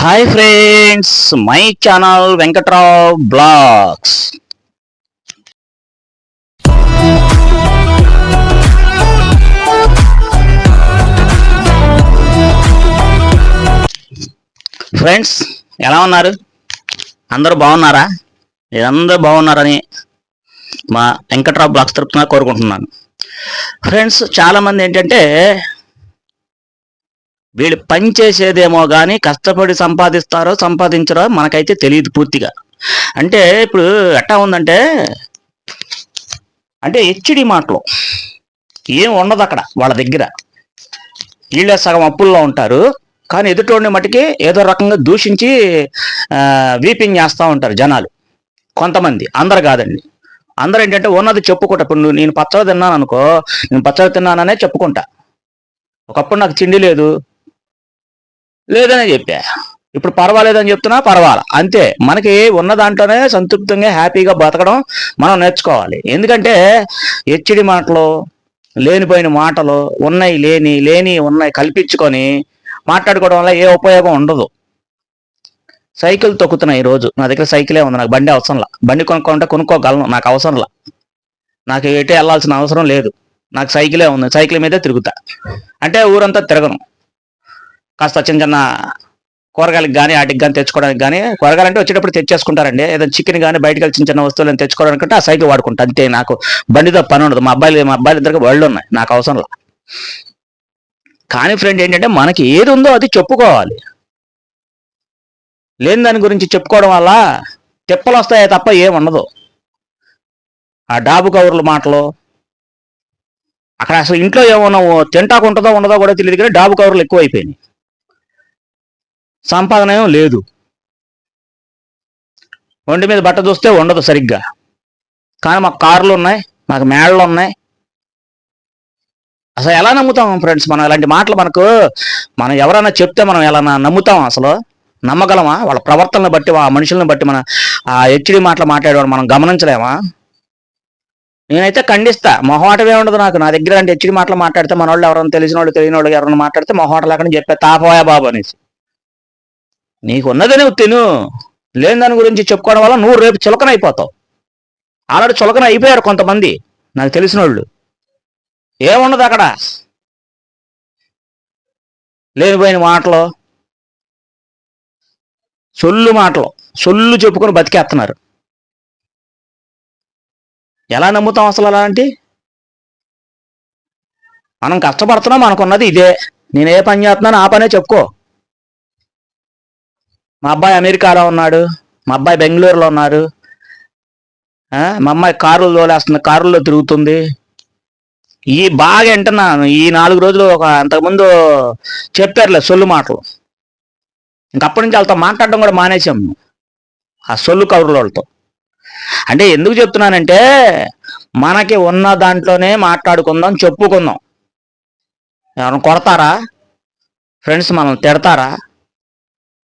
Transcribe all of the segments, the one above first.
Hi friends my channel Venkatrao blogs friends ఎలా ఉన్నారు? అందరూ బాగున్నారా? మీరందరూ బాగున్నారని మా వెంకట్రావు బ్లాగ్స్ తరపున కోరుకుంటున్నాను. ఫ్రెండ్స్ చాలా మంది ఏంటంటే వీళ్ళు పని చేసేదేమో కానీ కష్టపడి సంపాదిస్తారో సంపాదించరో మనకైతే తెలియదు పూర్తిగా. అంటే ఇప్పుడు ఎట్టా ఉందంటే అంటే హెచ్డి మాటలు. ఏం ఉండదు అక్కడ వాళ్ళ దగ్గర. వీళ్ళే సగం అప్పుల్లో ఉంటారు. కానీ ఎదుటోడిని మటుకి ఏదో రకంగా దూషించి వీపింగ్ చేస్తూ ఉంటారు జనాలు. కొంతమంది. అందరు కాదండి. అందరూ ఏంటంటే ఉన్నది చెప్పుకుంటా. ఇప్పుడు నువ్వు నేను పచ్చడి తిన్నాను అనుకో నేను పచ్చడి తిన్నాననే చెప్పుకుంటా. ఒకప్పుడు నాకు తిండి లేదు. లేదనే చెప్పా. ఇప్పుడు పర్వాలేదని చెప్తున్నా పర్వాలా. అంతే. మనకి ఉన్న దాంట్లోనే సంతృప్తంగా హ్యాపీగా బతకడం మనం నేర్చుకోవాలి. ఎందుకంటే హెచ్చడి మాటలు లేనిపోయిన మాటలు ఉన్నాయి లేని లేని ఉన్నాయి కల్పించుకొని మాట్లాడుకోవడం వల్ల ఏ ఉపయోగం ఉండదు. సైకిల్ తొక్కుతున్నాయి ఈ రోజు నా దగ్గర సైకిలే ఉంది. నాకు బండి అవసరంలా. బండి కొనుక్కుంటే కొనుక్కోగలను. నాకు అవసరంలా. నాకు ఎటే వెళ్ళాల్సిన అవసరం లేదు. నాకు సైకిలే ఉంది. సైకిల్ మీదే తిరుగుతా. అంటే ఊరంతా తిరగను. కాస్త చిన్న చిన్న కూరగాయలకు కానీ వాటికి కానీ తెచ్చుకోవడానికి కానీ కూరగాయలు అంటే వచ్చేటప్పుడు తెచ్చేసుకుంటారండి. ఏదైనా చికెన్ కానీ బయటకు వెళ్ళి చిన్న చిన్న వస్తువులను తెచ్చుకోవడానికి ఆ సైకిల్ వాడుకుంటా. అంతే నాకు బండితో పని ఉండదు. మా అబ్బాయిలు మా అబ్బాయిలు ఇద్దరికి వాళ్ళు ఉన్నాయి. నాకు అవసరంలా కానీ ఫ్రెండ్ ఏంటంటే మనకి ఏది ఉందో అది చెప్పుకోవాలి. లేని దాని గురించి చెప్పుకోవడం వల్ల తిప్పలు వస్తాయే తప్ప ఏం ఉండదు. ఆ డాబు కవర్ల మాటలు అక్కడ అసలు ఇంట్లో ఏమన్నా తింటాకు ఉంటుందో ఉండదో కూడా తెలియదు కానీ డాబు కవర్లు ఎక్కువ అయిపోయినాయి సంపాదన ఏం లేదు. ఒంటి మీద బట్ట చూస్తే ఉండదు సరిగ్గా. కానీ మాకు కార్లు ఉన్నాయి మాకు మేడలు ఉన్నాయి. అసలు ఎలా నమ్ముతాం ఫ్రెండ్స్ మనం? ఇలాంటి మాటలు మనకు మనం ఎవరైనా చెప్తే మనం ఎలా నమ్ముతాం అసలు? నమ్మగలమా? వాళ్ళ ప్రవర్తనను బట్టి ఆ మనుషులను బట్టి మన ఆ హెచ్డి మాటలు మాట్లాడేవాడు మనం గమనించలేమా? నేనైతే ఖండిస్తా. మొహమాటమే ఉండదు నాకు. నా దగ్గర అంటే హెచ్డి మాటలు మాట్లాడితే మన వాళ్ళు ఎవరైనా తెలిసిన వాళ్ళు తెలియని వాళ్ళు ఎవరైనా మాట్లాడితే మొహమాట లేకుండా చెప్పే తాపోయా బాబు అనేసి. నీకున్నదే నువ్వు తిను. లేని దాని గురించి చెప్పుకోవడం వల్ల నువ్వు రేపు చులకన అయిపోతావు. ఆల్రెడీ చులకన అయిపోయారు కొంతమంది నాకు తెలిసిన వాళ్ళు ఏమున్నది అక్కడ? లేనిపోయిన మాటలు. సొల్లు మాటలు. సొల్లు చెప్పుకొని బతికేస్తున్నారు. ఎలా నమ్ముతాం అసలు అలాంటి? మనం కష్టపడుతున్నాం మనకున్నది ఇదే. నేను ఏ పని చేస్తున్నాను ఆ పనే చెప్పుకో. మా అబ్బాయి అమెరికాలో ఉన్నాడు మా అబ్బాయి బెంగళూరులో ఉన్నారు మా అమ్మాయి కారులు తోలేస్తుంది కారుల్లో తిరుగుతుంది. ఈ బాగా వింటున్నాను ఈ నాలుగు రోజులు ఒక అంతకుముందు చెప్పారులే సొల్లు మాటలు. ఇంకప్పటి నుంచి వాళ్ళతో మాట్లాడడం కూడా మానేసాం ఆ సొల్లు కౌరుల వాళ్ళతో అంటే ఎందుకు చెప్తున్నానంటే మనకి ఉన్న దాంట్లోనే మాట్లాడుకుందాం చెప్పుకుందాం. ఎవరైనా కొడతారా? ఫ్రెండ్స్ మనం తిడతారా?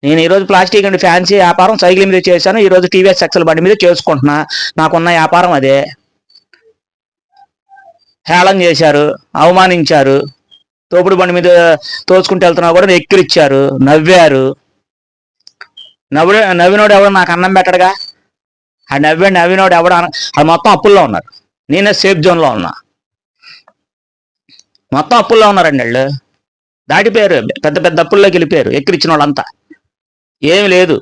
నేను ఈరోజు ప్లాస్టిక్ అండ్ ఫ్యాన్సీ వ్యాపారం సైకిల్ మీద చేశాను. ఈరోజు టీవీఎస్ ఎక్సెల్ బండి మీద చేసుకుంటున్నా. నాకున్న వ్యాపారం అదే. హేళన చేశారు అవమానించారు. తోపుడు బండి మీద తోచుకుంటూ వెళ్తున్నా కూడా ఎక్కిరిచ్చారు నవ్వారు. నవ్వు నవ్వినోడు ఎవడు నాకు అన్నం పెట్టడుగా? ఆ నవ్వే నవ్వినోడు ఎవడు అన- అది మొత్తం అప్పుల్లో ఉన్నారు. నేనే సేఫ్ జోన్లో ఉన్నా. మొత్తం అప్పుల్లో ఉన్నారండి వాళ్ళు. దాటిపోయారు పెద్ద పెద్ద అప్పుల్లోకి వెళ్ళిపోయారు ఎక్కిరిచ్చిన వాళ్ళంతా. ఏమి లేదు.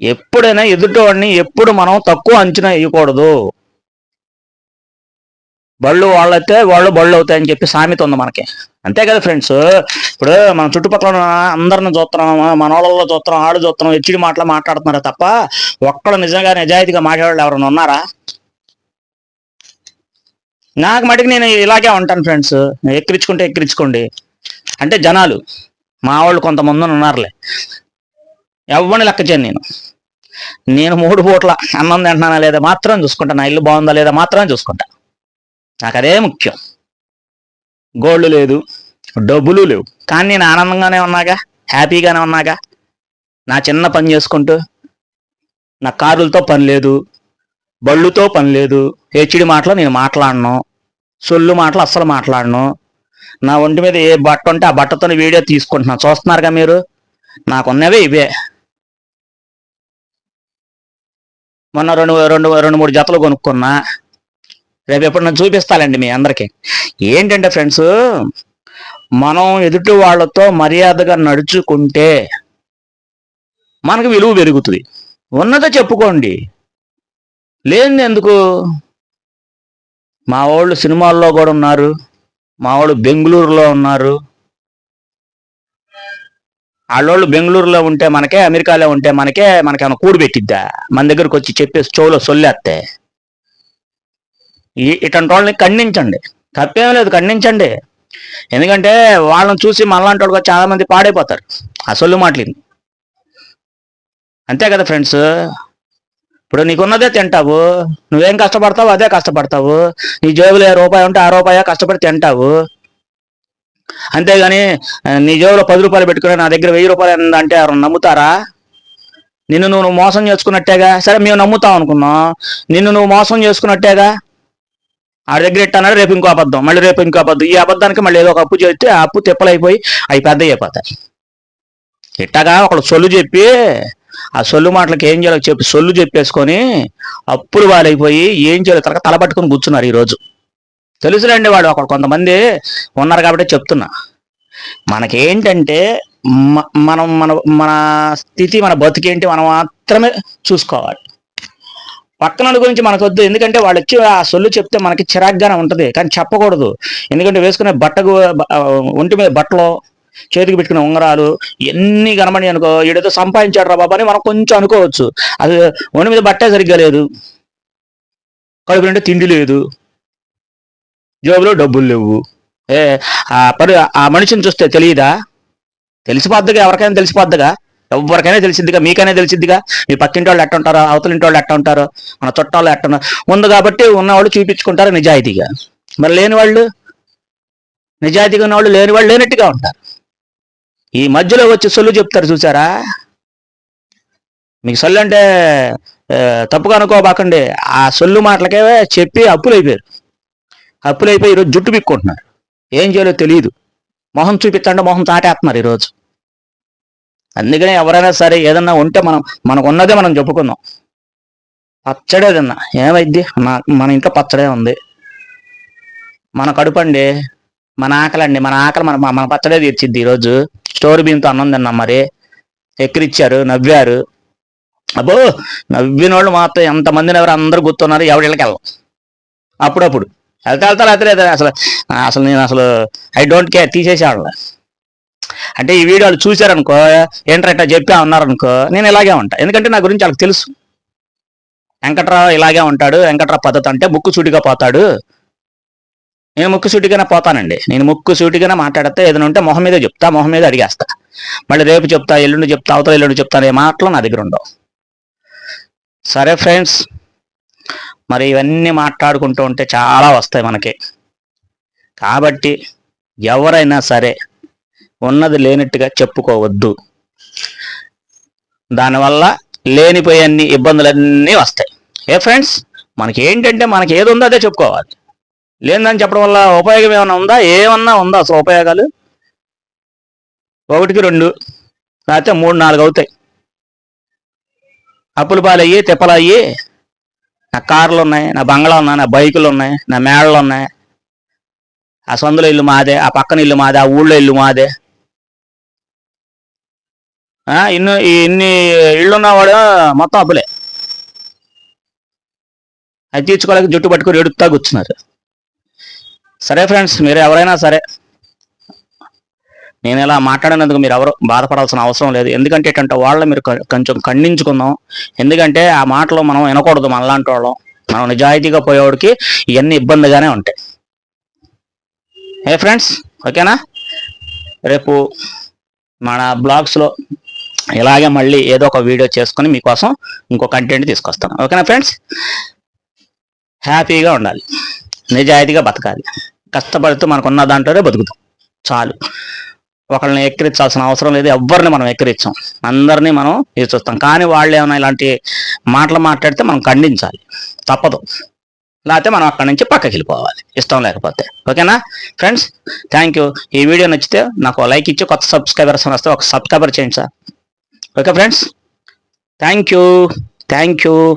ఎప్పుడైనా ఎదుటివాడిని ఎప్పుడు మనం తక్కువ అంచనా వేయకూడదు. బళ్ళు వాళ్ళైతే వాళ్ళు బళ్ళు అవుతాయని చెప్పి సామెత ఉంది మనకి. అంతే కదా ఫ్రెండ్స్? ఇప్పుడు మన చుట్టుపక్కల ఉన్న అందరిని చూస్తున్నాం మన వాళ్ళలో చూస్తున్నాం ఆడు చూస్తున్నాం హెచ్డి మాటలు మాట్లాడుతున్నారు తప్ప ఒక్కడు నిజంగా నిజాయితీగా మాట్లాడే ఎవరైనా ఉన్నారా? నాకు మటుకు నేను ఇలాగే ఉంటాను ఫ్రెండ్స్. ఎక్కిరించుకుంటే ఎక్కిరించుకోండి అంటే జనాలు. మా వాళ్ళు కొంతమంది ఉన్నారులే ఎవరిని లెక్క చేయను నేను. నేను మూడు పూట్ల అన్నం తింటున్నానా లేదా మాత్రం చూసుకుంటా. నా ఇల్లు బాగుందా లేదా మాత్రం చూసుకుంటా. నాకు అదే ముఖ్యం. గోల్డ్ లేదు డబ్బులు లేవు. కానీ నేను ఆనందంగానే ఉన్నాగా హ్యాపీగానే ఉన్నాగా. నా చిన్న పని చేసుకుంటూ నా కారులతో పని లేదు బళ్ళుతో పని లేదు హెచ్డి మాటలు నేను మాట్లాడను సొల్లు మాటలు అస్సలు మాట్లాడను. నా ఒంటి మీద ఏ బట్ట ఉంటే ఆ బట్టతో వీడియో తీసుకుంటున్నాను చూస్తున్నారుగా మీరు? నాకున్నవే ఇవే. మొన్న రెండు రెండు రెండు మూడు జతలు కొనుక్కున్నా. రేపు ఎప్పుడు నేను చూపిస్తానండి మీ అందరికి. ఏంటంటే ఫ్రెండ్స్ మనం ఎదుటి వాళ్ళతో మర్యాదగా నడుచుకుంటే మనకు విలువ పెరుగుతుంది. ఉన్నదో చెప్పుకోండి. లేని ఎందుకు? మా వాళ్ళు సినిమాల్లో కూడా ఉన్నారు. మా వాళ్ళు బెంగళూరులో ఉన్నారు. వాళ్ళోళ్ళు బెంగళూరులో ఉంటే మనకే అమెరికాలో ఉంటే మనకే మనకేమైనా కూడు పెట్టిద్దా? మన దగ్గరకు వచ్చి చెప్పేసి చెవులో సొల్లేస్తే ఇటువంటి వాళ్ళని ఖండించండి. తప్పేం లేదు ఖండించండి. ఎందుకంటే వాళ్ళని చూసి మనలాంటి వాళ్ళు చాలా మంది పాడైపోతారు. ఆ సొల్లు మాటలు అంతే కదా ఫ్రెండ్స్? ఇప్పుడు నీకున్నదే తింటావు. నువ్వేం కష్టపడతావు అదే కష్టపడతావు. నీ జేబులో ఏ రూపాయి ఉంటే ఆ రూపాయ కష్టపడి తింటావు. అంతేగాని నీ జేబులో పది రూపాయలు పెట్టుకుని నా దగ్గర వెయ్యి రూపాయలు ఉందంటే అంటే ఎవరు నమ్ముతారా? నిన్ను నువ్వు మోసం చేసుకున్నట్టేగా? సరే మేము నమ్ముతాం అనుకున్నాం. నిన్ను నువ్వు మోసం చేసుకున్నట్టేగా? ఆడి దగ్గర ఇట్టన్నాడు రేపు ఇంకో అబద్ధం. మళ్ళీ రేపు ఇంకో అబద్ధం. ఈ అబద్ధానికి మళ్ళీ ఏదో ఒక అప్పు చేస్తే ఆ అప్పు తిప్పలైపోయి అవి పెద్ద అయిపోతాయి. ఇట్టగా ఒకడు సొల్లు చెప్పి ఆ సొల్లు మాటలకి ఏం చేయాలో చెప్పి సొల్లు చెప్పేసుకొని అప్పులు వాళ్ళైపోయి ఏం చేయాలో తరగ తలపట్టుకుని కూర్చున్నారు ఈరోజు తెలుసులేండి వాడు అక్కడ కొంతమంది ఉన్నారు కాబట్టి చెప్తున్నా. మనకేంటంటే మ- మనం మన మన స్థితి మన బతికేంటి మనం మాత్రమే చూసుకోవాలి. పక్కన గురించి మనకు వద్దు ఎందుకంటే వాళ్ళు వచ్చి ఆ సొల్లు చెప్తే మనకి చిరాగ్గానే ఉంటుంది. కానీ చెప్పకూడదు. ఎందుకంటే వేసుకునే బట్టకు ఒంటి మీద బట్టలు చేతికి పెట్టుకునే ఉంగరాలు ఎన్ని కనబడి అనుకో ఈడేదో సంపాదించాడు రా బాబా అని మనం కొంచెం అనుకోవచ్చు. అది ఒంటి మీద బట్టే సరిగ్గా లేదు. కడుపు నిండా తిండి లేదు. జేబులో డబ్బులు లేవు. ఏ ఆ పరి ఆ మనిషిని చూస్తే తెలియదా తెలిసిపోద్దిగా ఎవరికైనా తెలిసిపోద్దిగా? ఎవరికైనా తెలిసిద్దిగా మీకైనా తెలిసిద్దిగా? మీ పక్కింటి వాళ్ళు ఎట్ట ఉంటారో అవతల ఇంటి వాళ్ళు ఎట్ట ఉంటారో మన చుట్టాలు ఎట్ట ఉంది కాబట్టి ఉన్నవాళ్ళు చూపించుకుంటారు నిజాయితీగా. మరి లేని వాళ్ళు నిజాయితీగా ఉన్నవాళ్ళు లేని వాళ్ళు లేనట్టుగా ఉంటారు. ఈ మధ్యలో వచ్చి సొల్లు చెప్తారు చూసారా? మీకు సొల్లు అంటే తప్పుగా అనుకోబాకండి. ఆ సొల్లు మాటలకే చెప్పి అప్పులు అయిపోయారు అప్పులు ఈరోజు జుట్టు పిక్కుంటున్నారు. ఏం చేయాలో తెలియదు మొహం చూపిస్తాంటే మొహం తాటేస్తున్నారు ఈరోజు. అందుకనే ఎవరైనా సరే ఏదన్నా ఉంటే మనం మనకు ఉన్నదే మనం చెప్పుకుందాం. పచ్చడే తిన్నా. ఏమైద్ది నా మన ఇంట్లో పచ్చడే ఉంది. మన కడుపండి మన ఆకలండి. మన ఆకలి మన మన పచ్చడే తీర్చిద్ది ఈరోజు. స్టోర్ బియ్యంతో అన్నం తిన్నాం మరి. ఎక్కిరిచ్చారు నవ్వారు. అబ్బో నవ్విన వాళ్ళు మాత్రం ఎంతమందిని ఎవరు అందరూ గుర్తున్నారు ఎవరిళ్ళకి వెళ్ళం. అప్పుడప్పుడు. వెళ్తా వెళ్తా లేకపోతే లేదు అసలు అసలు నేను అసలు ఐ డోంట్ కేర్ తీసేసేవాళ్ళ. అంటే ఈ వీడియోలు చూశారనుకో ఏంటంటే చెప్పా ఉన్నారనుకో నేను ఇలాగే ఉంటా. ఎందుకంటే నా గురించి వాళ్ళకి తెలుసు. వెంకట్రావు ఇలాగే ఉంటాడు వెంకట్రావు పద్ధతి అంటే ముక్కు సూటిగా పోతాడు. నేను ముక్కు సూటిగానే పోతానండి. నేను ముక్కు సూటిగానే మాట్లాడితే ఏదైనా ఉంటే మొహం మీద చెప్తా మొహం మీద అడిగేస్తా. మళ్ళీ రేపు చెప్తా ఎల్లుండి చెప్తా అవతల ఎల్లుండి చెప్తా అనే మాటలు నా దగ్గర ఉండవు. సరే ఫ్రెండ్స్ మరి ఇవన్నీ మాట్లాడుకుంటూ ఉంటే చాలా వస్తాయి మనకి. కాబట్టి ఎవరైనా సరే ఉన్నది లేనట్టుగా చెప్పుకోవద్దు. దానివల్ల లేనిపోయే అన్ని ఇబ్బందులన్నీ వస్తాయి. ఏ ఫ్రెండ్స్ మనకి ఏంటంటే మనకి ఏది ఉందో అదే చెప్పుకోవాలి. లేదని చెప్పడం వల్ల ఉపయోగం ఏమైనా ఉందా? ఏమన్నా ఉందా అసలు ఉపయోగాలు? ఒకటికి రెండు లేకపోతే మూడు నాలుగు అవుతాయి. అప్పులు పాలయ్యి తిప్పలయ్యి నా కార్లు ఉన్నాయి నా బంగ్లా ఉన్నాయి నా బైకులు ఉన్నాయి నా మేడలు ఉన్నాయి. ఆ సొందుల ఇల్లు మాదే ఆ పక్కన ఇల్లు మాదే ఆ ఊళ్ళో ఇల్లు మాదే. ఇన్ని ఈ ఇన్ని ఇళ్ళు ఉన్నవాడు మొత్తం అప్పులే. అది తీర్చుకోలేక జుట్టు పట్టుకుని ఎడుపుతా కూర్చున్నారు. సరే ఫ్రెండ్స్ మీరు ఎవరైనా సరే నేను ఇలా మాట్లాడినందుకు మీరు ఎవరు బాధపడాల్సిన అవసరం లేదు. ఎందుకంటే ఇటువంటి వాళ్ళని మీరు కొంచెం ఖండించుకుందాం. ఎందుకంటే ఆ మాటలు మనం వినకూడదు మనలాంటి వాళ్ళం. మనం నిజాయితీగా పోయేవాడికి ఇవన్నీ ఇబ్బందిగానే ఉంటాయి. ఏ ఫ్రెండ్స్ ఓకేనా? రేపు మన బ్లాగ్స్లో ఇలాగే మళ్ళీ ఏదో ఒక వీడియో చేసుకొని మీకోసం ఇంకో కంటెంట్ తీసుకొస్తాను. ఓకేనా ఫ్రెండ్స్? హ్యాపీగా ఉండాలి. నిజాయితీగా బతకాలి. కష్టపడుతూ మనకున్న దాంట్లోనే బతుకుతాం. చాలు. ఒకళ్ళని ఎక్కిరించాల్సిన అవసరం లేదు. ఎవరిని మనం ఎక్కిరించాం. అందరినీ మనం ఇది చూస్తాం కానీ వాళ్ళు ఏమైనా ఇలాంటి మాటలు మాట్లాడితే మనం ఖండించాలి. తప్పదు. లేకపోతే మనం అక్కడి నుంచి పక్కకి వెళ్ళిపోవాలి. ఇష్టం లేకపోతే. ఓకేనా? Friends thank you. ఈ వీడియో నచ్చితే నాకు లైక్ ఇచ్చి కొత్త సబ్స్క్రైబర్స్ వస్తే ఒక సబ్స్క్రైబర్ చేయండి sir. Okay friends? Thank you. Thank you.